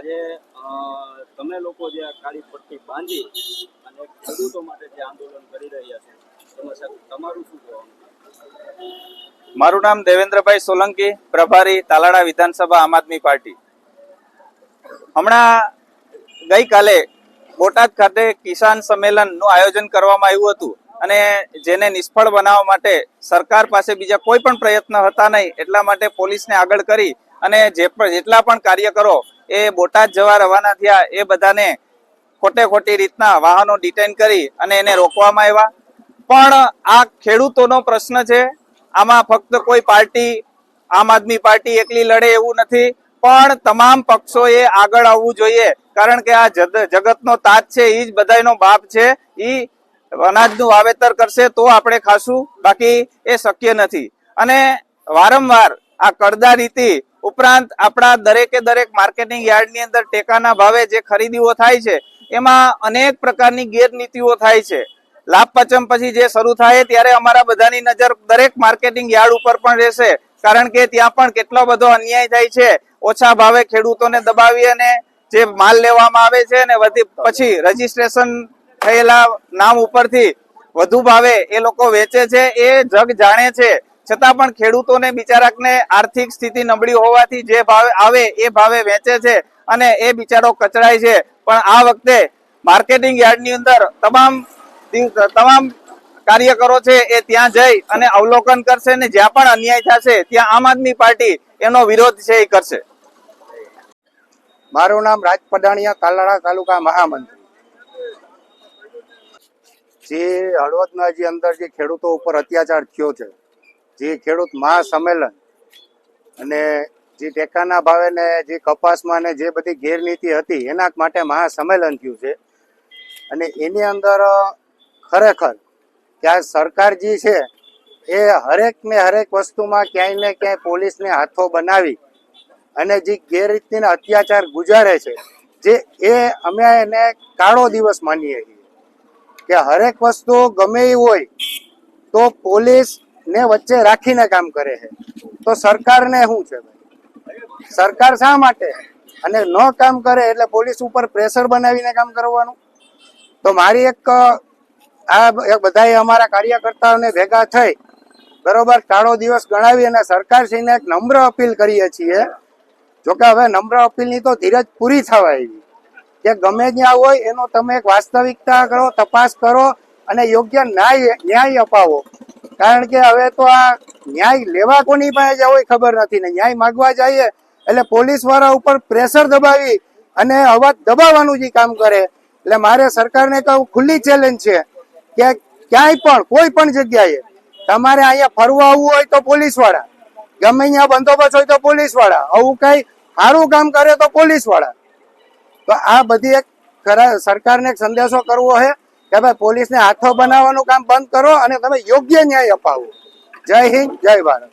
આજે તમે લોકો જે કાળી પટ્ટી બાંધી અને ખેડૂતો માટે જે આંદોલન કરી રહ્યા છે, તમારું શું મારું નામ દેવેન્દ્રભાઈ સોલંકી, પ્રભારી તાલાડા વિધાનસભા આમ આદમી પાર્ટી. હમણાં ગઈકાલે બોટાદ ખાતે કિસાન સંમેલનનું આયોજન કરવામાં આવ્યું હતું અને જેને નિષ્ફળ બનાવવા માટે સરકાર પાસે બીજા કોઈ પણ પ્રયત્ન હતા નહીં એટલા માટે પોલીસને આગળ કરી અને જે જેટલા પણ કાર્યકરો એ બોટાદ જવા રવાના થયા, એ બધાને ખોટે ખોટી રીતના વાહનો ડિટેન કરી અને એને રોકવામાં આવ્યા. પણ આ ખેડૂતોનો પ્રશ્ન છે, આમાં ફક્ત કોઈ પાર્ટી, આમ આદમી પાર્ટી એકલી લડે એવું નથી, પણ તમામ પક્ષોએ આગળ આવવું જોઈએ. કારણ કે આ જગતનો તાજ છે એ જ બધાયનો બાપ છે એ અનાજનું વાવેતર કરશે તો આપણે ખાશું, બાકી એ શક્ય નથી. અને વારંવાર આ કરદા રીતિ ઉપરાંત આપણા દરેકે દરેક માર્કેટિંગ યાર્ડની અંદર ટેકાના ભાવે જે ખરીદીઓ થાય છે, એમાં અનેક પ્રકારની ગેરનીતિઓ થાય છે. લાભ પચમ પછી જે શરૂ થાય ત્યારે અમારા બધાની નજર દરેક માર્કેટિંગ યાર્ડ ઉપર પણ રહેશે. કારણ કે ત્યાં પણ કેટલો બધો અન્યાય થાય છે. ઓછા ભાવે ખેડૂતોને દબાવી અને જે માલ લેવામાં આવે છે ને વધી પછી રજીસ્ટ્રેશન થયેલા નામ ઉપરથી વધુ ભાવે એ લોકો વેચે છે. એ જગ જાણે છે. છતાં પણ ખેડૂતોને, બિચારાકને આર્થિક સ્થિતિ નબળી હોવાથી જે ભાવે આવે એ ભાવે વેચે છે અને એ બિચારો કચડાય છે. પણ આ વખતે માર્કેટિંગ યાર્ડની અંદર તમામ તમામ કાર્યકરો છે એ ત્યાં જઈ અને અવલોકન કરશે ને જ્યાં પણ અન્યાય થશે ત્યાં આમ આદમી પાર્ટી એનો વિરોધ છે એ કરશે. મારું નામ રાજ પડાણિયા, તાલાળા તાલુકા મહામંત્રી. જે હળવદના જે અંદર જે ખેડૂતો ઉપર અત્યાચાર થયો છે જે ખેડૂત મહાસંમેલન અને જે ટેકાના ભાવે ને જે કપાસમાં ને જે બધી ગેરનીતિ હતી, એના માટે મહાસંમેલન થયું છે. અને એની અંદર ખરેખર કે આ સરકાર જે છે, એ હરેક ને હરેક વસ્તુમાં ક્યાંય ને ક્યાંય પોલીસને હાથો બનાવી અને જે ગેરરીતિના અત્યાચાર ગુજારે છે, જે એ અમે એને કાળો દિવસ માનીએ છીએ. કે હરેક વસ્તુ ગમે એ હોય, તો પોલીસ ને વચ્ચે રાખીને કામ કરે છે. તો સરકારને શું છે સરકાર શા માટે? અને ન કામ કરે એટલે પોલીસ ઉપર પ્રેશર બનાવીને કામ કરવાનું? તો મારી એક, આ બધા અમારા કાર્યકર્તાઓને ભેગા થઈ, બરોબર, કાળો દિવસ ગણાવી અને સરકારશ્રીને એક નમ્ર અપીલ કરીએ છીએ. જોકે હવે નમ્ર અપીલની તો ધીરજ પૂરી થવા આવી. કે ગમે ત્યાં હોય એનો તમે એક વાસ્તવિકતા કરો, તપાસ કરો અને યોગ્ય ન્યાય ન્યાય અપાવો. કારણ કે હવે તો આ ન્યાય લેવા કોની પાસે જવો હોય ખબર નથી ને ન્યાય માગવા જઈએ એટલે પોલીસવાળા ઉપર પ્રેશર દબાવી અને અવાજ દબાવવાનું જે કામ કરે. એટલે મારે સરકારને કહું ખુલ્લી ચેલેન્જ છે કે ક્યાંય પણ, કોઈ પણ જગ્યાએ તમારે અહીંયા ફરવા આવવું હોય તો પોલીસવાળા. ગમે અહીંયા બંદોબસ્ત હોય તો પોલીસવાળા. આવું કઈ સારું કામ કરે તો પોલીસવાળા. તો આ બધી એક સરકારને સંદેશો કરવો છે કે ભાઈ પોલીસને હાથો બનાવવાનું કામ બંધ કરો અને તમે યોગ્ય ન્યાય અપાવો. જય હિન્દ, જય ભારત.